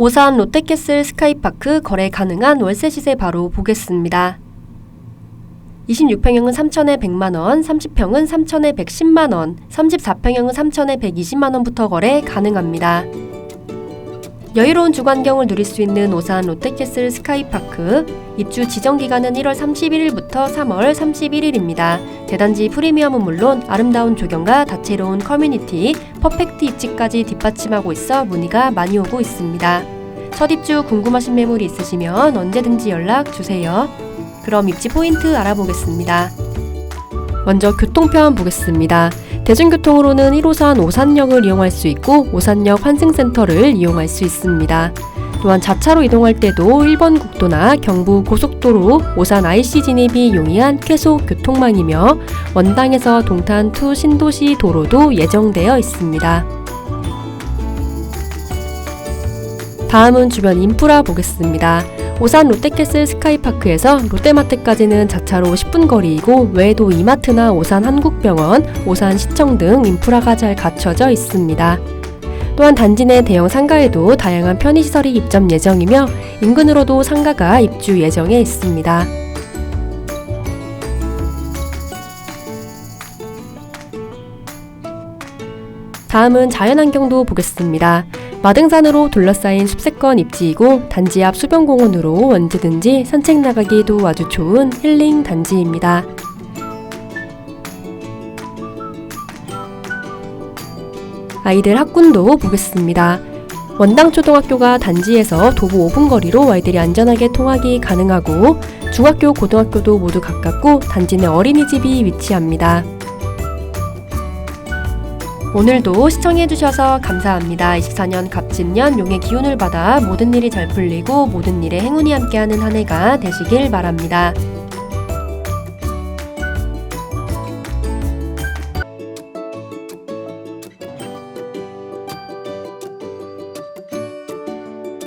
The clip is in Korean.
오산 롯데캐슬 스카이파크 거래 가능한 월세 시세 바로 보겠습니다. 26평형은 3천에 100만원, 30평은 3천에 110만원, 34평형은 3천에 120만원부터 거래 가능합니다. 여유로운 주관경을 누릴 수 있는 오산 롯데캐슬 스카이파크 입주 지정 기간은 1월 31일부터 3월 31일입니다. 대단지 프리미엄은 물론 아름다운 조경과 다채로운 커뮤니티, 퍼펙트 입지까지 뒷받침하고 있어 문의가 많이 오고 있습니다. 첫 입주 궁금하신 매물이 있으시면 언제든지 연락 주세요. 그럼 입지 포인트 알아보겠습니다. 먼저 교통편 보겠습니다. 대중교통으로는 1호선 오산역을 이용할 수 있고 오산역 환승센터를 이용할 수 있습니다. 또한 자차로 이동할 때도 1번 국도나 경부 고속도로 오산 IC 진입이 용이한 쾌속 교통망이며 원당에서 동탄 투 신도시 도로도 예정되어 있습니다. 다음은 주변 인프라 보겠습니다. 오산 롯데캐슬 스카이파크에서 롯데마트까지는 자차로 10분 거리이고 외에도 이마트나 오산 한국병원, 오산 시청 등 인프라가 잘 갖춰져 있습니다. 또한 단지 내 대형 상가에도 다양한 편의시설이 입점 예정이며 인근으로도 상가가 입주 예정에 있습니다. 다음은 자연환경도 보겠습니다. 마등산으로 둘러싸인 숲세권 입지이고 단지 앞 수변공원으로 언제든지 산책 나가기에도 아주 좋은 힐링 단지입니다. 아이들 학군도 보겠습니다. 원당초등학교가 단지에서 도보 5분 거리로 아이들이 안전하게 통학이 가능하고 중학교, 고등학교도 모두 가깝고 단지 내 어린이집이 위치합니다. 오늘도 시청해주셔서 감사합니다. 24년 갑진년 용의 기운을 받아 모든 일이 잘 풀리고 모든 일에 행운이 함께하는 한 해가 되시길 바랍니다.